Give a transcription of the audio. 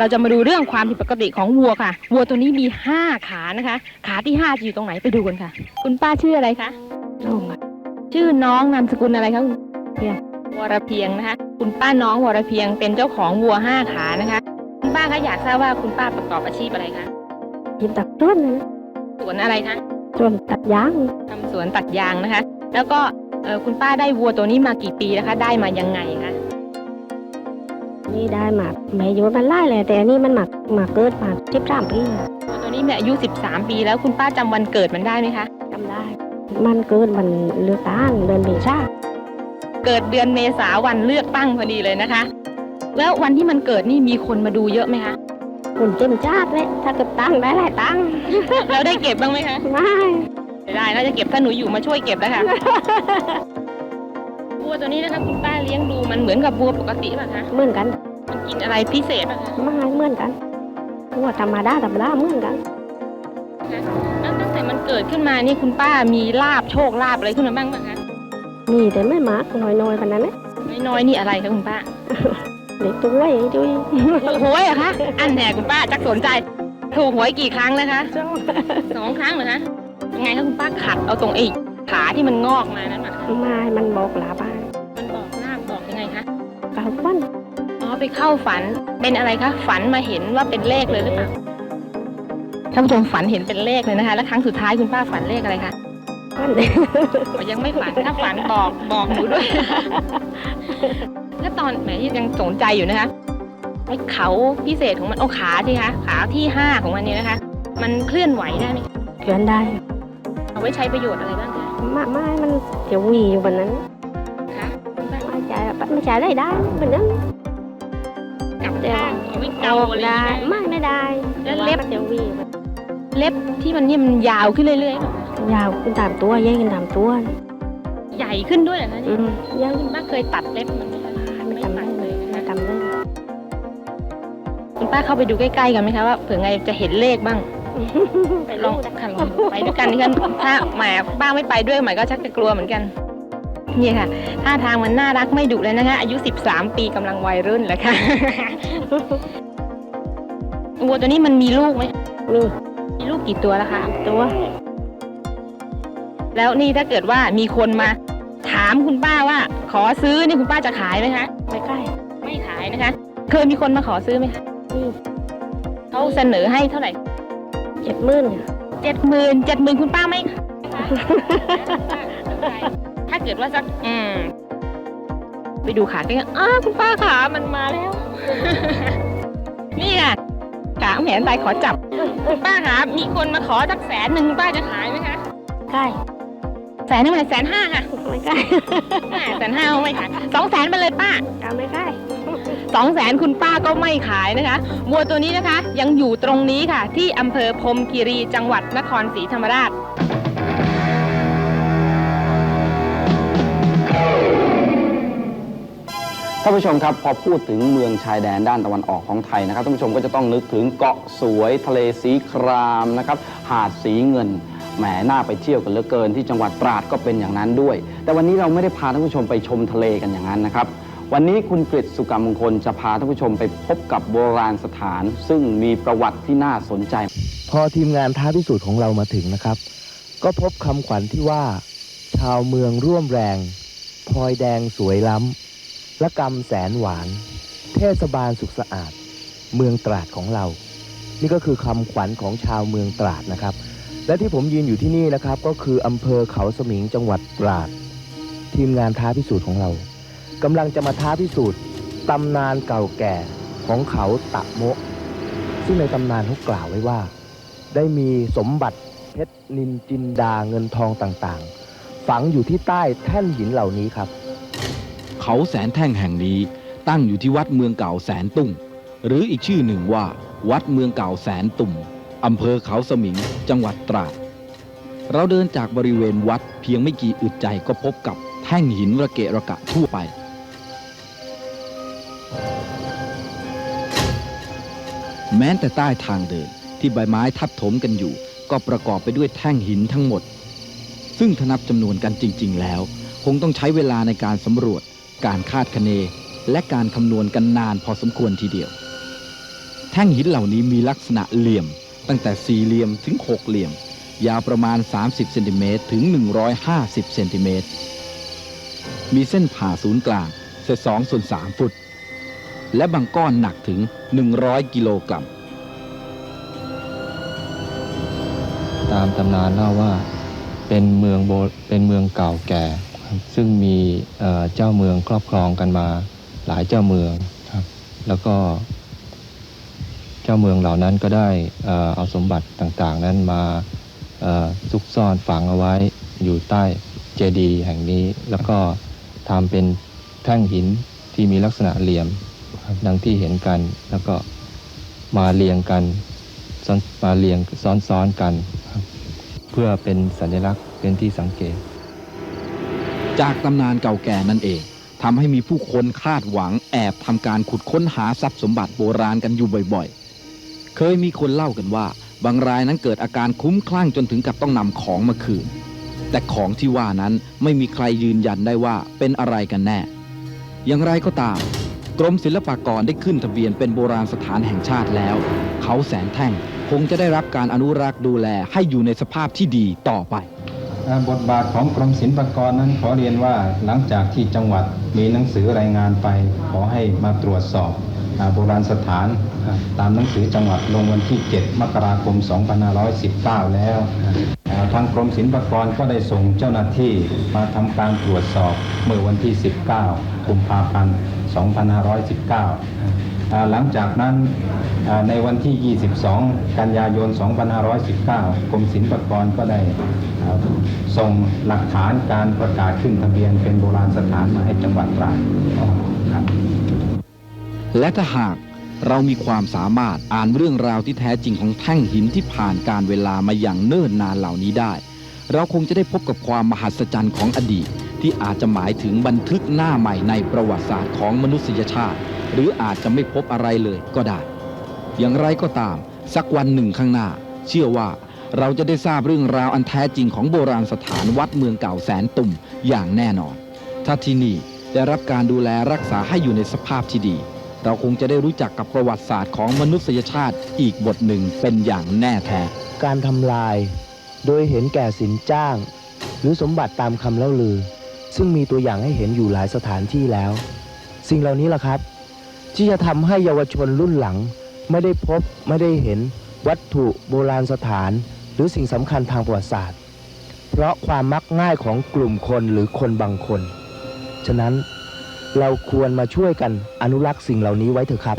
เราจะมาดูเรื่องความผิดปกติของวัวค่ะ วัวตัวนี้มีห้าขานะคะ ขาที่ห้าจะอยู่ตรงไหนไปดูกันค่ะ คุณป้าชื่ออะไรคะน้องอะชื่อน้องนามสกุลอะไรคะคุณเพียงวรเพียงนะคะ คุณป้าน้องวรเพียงเป็นเจ้าของวัวห้าขานะคะ คุณป้าคะอยากทราบว่าคุณป้าประกอบอาชีพอะไรคะยินตักต้นนะสวนอะไรคะส่วนตัดยางทำสวนตัดยางนะคะ แล้วก็เอ่อคุณป้าได้วัวตัวนี้มากี่ปีแล้วคะ ได้มายังไงคะ นี่ได้มาแม่อยู่มันไล่เลยแต่อันนี้มันหมักหมักเกิดมาทิพรามปีอะวัวตัวนี้มีอายุ 13 ปีแล้วคุณป้าจำวันเกิดมันได้ไหมคะจำได้ มันเกิดมันเลือกตั้งเดือนเมษาเกิดเดือนเมษาวันเลือกตั้งพอดีเลยนะคะ แล้ววันที่มันเกิดนี่มีคนมาดูเยอะไหมคะคุณเจมจ้าดเลยถ้าเก็บตังค์ได้หลายตังค์แล้วได้เก็บบ้างไหมคะไม่ไม่ได้น่าจะเก็บถ้าหนูอยู่มาช่วยเก็บแล้วค่ะ วัวตัวนี้นะคะคุณป้าเลี้ยงดูมันเหมือนกับวัวปกติป่ะคะ เหมือนกันมัน กินอะไรพิเศษป่ะคะไม่เหมือนกันหัวธรรมดาธรรมดาเหมือนกันแล้วตั้งแต่มันเกิดขึ้นมานี่คุณป้ามีลาบโชคลาบอะไรขึ้นมาบ้างป่ะคะมีแต่ไม่มากน้อยๆปานนั้นนะน้อยๆนี่อะไรคะคุณป้าเด็กตัวไอ้ด้วยถูกหวยเหรอคะอันแหนคุณป้าจักสนใจ ถูกหวยกี่ครั้งแล้วคะเจ้าสองครั้งเหรอคะยังไงคะคุณป้าขัดเอาตรงไอ้ขาที่มันงอกมานั้นมาไม่มันบอกลาบ้านมันบอกลาบบอกยังไงคะเก่าปั้นอ๋อ ไปเข้าฝันเป็นอะไรคะฝันมาเห็นว่าเป็นเลขเลยหรือเปล่าท่านผู้ชมฝันเห็นเป็นเลขเลยนะคะ แล้วครั้งสุดท้ายคุณป้าฝันเลขอะไรคะปั้นอ๋อยังไม่ฝันถ้าฝันบอกบอกหนูด้วยแล้วตอนแหมยังสนใจอยู่นะคะไอ้เขาพิเศษของมันโอ้ขาสิคะขาที่ห้าของมันเนี่ยนะคะ มันเคลื่อนไหวได้ไหมคะเกินได้ เอาไว้ใช้ประโยชน์อะไรบ้างคะไม่ไม่มันเดี๋ยวหวีอยู่บนนั้นคะคุณป้าไม่จ่ายไม่จ่ายได้ได้เหมือนนั้น กลับด้านเอาไว้เกาอะไรอได้ย่างเงี้ยไม่ไม่ได้แล้วเล็บมันเดี๋ยวหวีเล็บที่มันเนี่ยมันยาวขึ้นเรื่อยๆเหรอคะยาวขึ้นตามตัวแย่ขึ้นตามตัว ใหญ่ขึ้นด้วยเหรอคะอืเนี่ยมยาวคุณป้าเคยตัดเล็บมันไหมคะไม่ไม่ทำตัได้ดเลยนะไม่คะทำได้คุณป้าเข้าไปดูใกล้ๆกันไหมคะว่าเผื่อไงจะเห็นเลขบ้างไปลลอองงค่ะลองดูไปด้วยกันนี่กันถ้าแหมป้าไม่ไปด้วยหมายก็ชักจะกลัวเหมือนกัน นี่ค่ะท่าทางมันน่ารักไม่ดุเลยนะคะอายุ 13 ปีกำลังวัยรุ่นแล้วค่ะวัวตัวนี้มันมีลูกไหมนี่มีลูกกี่ตัวแล้วคะตัว แล้วนี่ถ้าเกิดว่ามีคนมา ถามคุณป้าว่า ขอซื้อนี่คุณป้าจะขายไหมคะไม่ใกล้ไม่ขายนะคะ เคยมีคนมาขอซื้อไหมคะนี่เขาเสนอให้เท่าไหร่เจ็ดหมื่นเนี่ยเจ็ดหมื่นเจ็ดหมื่นคุณป้าไม่ขายถ้า เกิดว่าสักอืมไปดูขากันอ้าคุณป้าขามันมาแล้ว นี่ค่ะขาแหนตายขอจับ คุณป้าขามีคนมาขอสักแสนหนึ่งคุณป้าจะขายไหมคะใกล้แสนหนึ่งไหมแสนห้าค่ะไม่ใกล้แสนห้าไม่ขายสองแสนไปเลยป้ากไม่ใกล้สองแสนคุณป้าก็ไม่ขายนะคะวัวตัวนี้นะคะ ยังอยู่ตรงนี้ค่ะ ที่อำเภอพรหมคีรีจังหวัดนครศรีธรรมราช ท่านผู้ชมครับพอพูดถึงเมืองชายแดนด้านตะวันออกของไทยนะครับท่านผู้ชมก็จะต้องนึกถึงเกาะสวยทะเลสีครามนะครับหาดสีเงินแหมน่าไปเที่ยวกันเหลือเกินที่จังหวัดตราดก็เป็นอย่างนั้นด้วย แต่วันนี้เราไม่ได้พาท่านผู้ชมไปชมทะเลกันอย่างนั้นนะครับ วันนี้คุณกฤษสุกรรมมงคลจะพาท่านผู้ชมไปพบกับโบราณสถาน ซึ่งมีประวัติที่น่าสนใจ พอทีมงานท้าพิสูจน์ของเรามาถึงนะครับ ก็พบคำขวัญที่ว่า ชาวเมืองร่วมแรงพลอยแดงสวยล้ำ ละกำแสนหวาน เทศบาลสุขสะอาด เมืองตราดของเรา นี่ก็คือคำขวัญของชาวเมืองตราดนะครับ และที่ผมยืนอยู่ที่นี่นะครับ ก็คืออำเภอเขาสมิงจังหวัดตราด ทีมงานท้าพิสูจน์ของเรากำลังจะมาท้าพิสูจน์ตำนานเก่าแก่ของเขาตะโมะ ซึ่งในตำนานเขากล่าวไว้ว่า ได้มีสมบัติเพชรนินจินดาเงินทองต่างๆ ฝังอยู่ที่ใต้แท่นหินเหล่านี้ครับ เขาแสนแท่งแห่งนี้ ตั้งอยู่ที่วัดเมืองเก่าแสนตุ้งหรืออีกชื่อหนึ่งว่า วัดเมืองเก่าแสนตุ่มอำเภอเขาสมิง จังหวัดตราด เราเดินจากบริเวณวัดเพียงไม่กี่อึดใจก็พบกับแท่งหินระเกะระกะทั่วไป แม้แต่ใต้ทางเดินที่ใบไม้ทับถมกันอยู่ ก็ประกอบไปด้วยแท่งหินทั้งหมด ซึ่งถ้านับจำนวนกันจริง ๆ แล้ว คงต้องใช้เวลาในการสำรวจ การคาดคะเน และการคำนวณกันนานพอสมควรทีเดียว แท่งหินเหล่านี้มีลักษณะเหลี่ยม ตั้งแต่สี่เหลี่ยมถึงหกเหลี่ยม ยาวประมาณ 30เซนติเมตรถึง 150เซนติเมตรมีเส้นผ่าศูนย์กลางเศษ2ส่วน3ฟุต และบางก้อนหนักถึง 100 กิโลกรัม ตามตำนานเล่าว่า เป็นเมืองโบเป็นเมืองเก่าแก่ ซึ่งมีเจ้าเมืองครอบครองกันมาหลายเจ้าเมืองครับแล้วก็ เจ้าเมืองเหล่านั้นก็ได้เอาสมบัติต่างๆ นั้นมาซุกซ่อนฝังเอาไว้อยู่ใต้เจดีย์แห่งนี้ แล้วก็ทำเป็นแท่งหินที่มีลักษณะเหลี่ยมดังที่เห็นกัน แล้วก็มาเรียงกันมาเรียงซ้อนๆกัน เพื่อเป็นสัญลักษณ์เป็นที่สังเกต จากตำนานเก่าแก่นั่นเองทำให้มีผู้คนคาดหวังแอบทำการขุดค้นหาทรัพย์สมบัติโบราณกันอยู่บ่อยๆ เคยมีคนเล่ากันว่า บางรายนั้นเกิดอาการคุ้มคลั่งจนถึงกับต้องนำของมาคืน แต่ของที่ว่านั้นไม่มีใครยืนยันได้ว่าเป็นอะไรกันแน่ อย่างไรก็ตาม กรมศิลปากรได้ขึ้นทะเบียนเป็นโบราณสถานแห่งชาติแล้ว เขาแสนแท่งคงจะได้รับการอนุรักษ์ดูแลให้อยู่ในสภาพที่ดีต่อไป บทบาทของกรมศิลปากรนั้นขอเรียนว่าหลังจากที่จังหวัดมีหนังสือรายงานไป ขอให้มาตรวจสอบโบราณสถานตามหนังสือจังหวัดลงวันที่ 7 มกราคม 2519 แล้ว ทางกรมศิลปากรก็ได้ส่งเจ้าหน้าที่มาทำการตรวจสอบเมื่อวันที่ 19 กุมภาพันธ์ 2519 หลังจากนั้นในวันที่ 22 กันยายน 2519 กรมศิลปากรก็ได้ ส่งหลักฐานการประกาศขึ้นทะเบียนเป็นโบราณสถานมาให้จังหวัดตราดครับและถ้าหากเรามีความสามารถอ่านเรื่องราวที่แท้จริงของแท่งหินที่ผ่านการเวลามาอย่างเนิ่นนานเหล่านี้ได้ เราคงจะได้พบกับความมหัศจรรย์ของอดีต ที่อาจจะหมายถึงบันทึกหน้าใหม่ในประวัติศาสตร์ของมนุษยชาติ หรืออาจจะไม่พบอะไรเลยก็ได้ อย่างไรก็ตาม สักวันหนึ่งข้างหน้า เชื่อว่า เราจะได้ทราบเรื่องราวอันแท้จริงของโบราณสถานวัดเมืองเก่าแสนตุ่มอย่างแน่นอน ถ้าที่นี่ได้รับการดูแลรักษาให้อยู่ในสภาพที่ดี เราคงจะได้รู้จักกับประวัติศาสตร์ของมนุษยชาติอีกบทหนึ่งเป็นอย่างแน่แท้ การทำลาย โดยเห็นแก่สินจ้าง หรือสมบัติตามคำเล่าลือ ซึ่งมีตัวอย่างให้เห็นอยู่หลายสถานที่แล้ว สิ่งเหล่านี้ล่ะครับ ที่จะทำให้เยาวชนรุ่นหลัง ไม่ได้พบไม่ได้เห็นวัตถุโบราณสถาน หรือสิ่งสำคัญทางประวัติศาสตร์ เพราะความมักง่ายของกลุ่มคนหรือคนบางคน ฉะนั้นเราควรมาช่วยกันอนุรักษ์สิ่งเหล่านี้ไว้เถอะครับ